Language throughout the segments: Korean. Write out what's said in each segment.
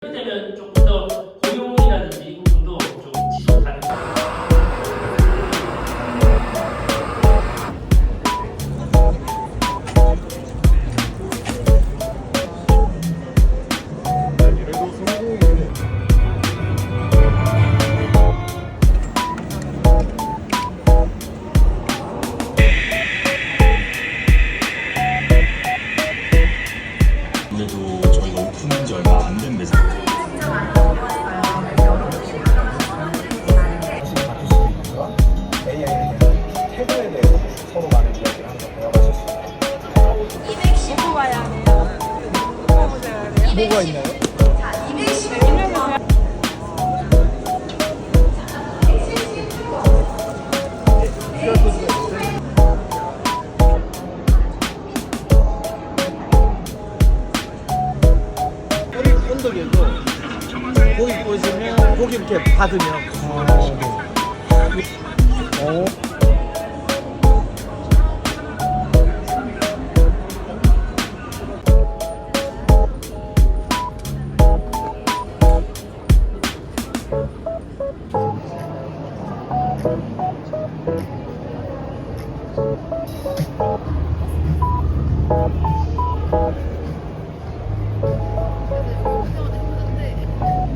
때면 조금 야 해요. 보고 보셔야 돼요. 뭐가 있나요? 콘돌이고 고기 구우시면 고기 이렇게 받으면 아, 네. 어.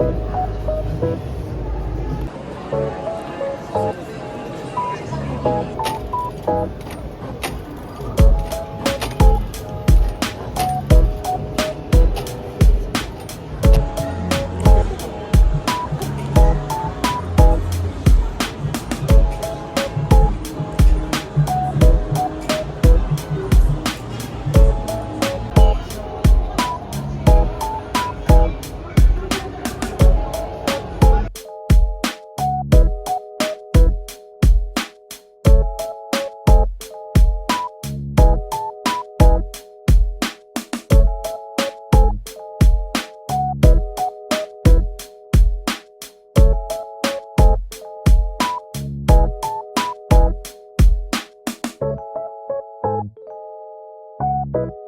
Thank you. you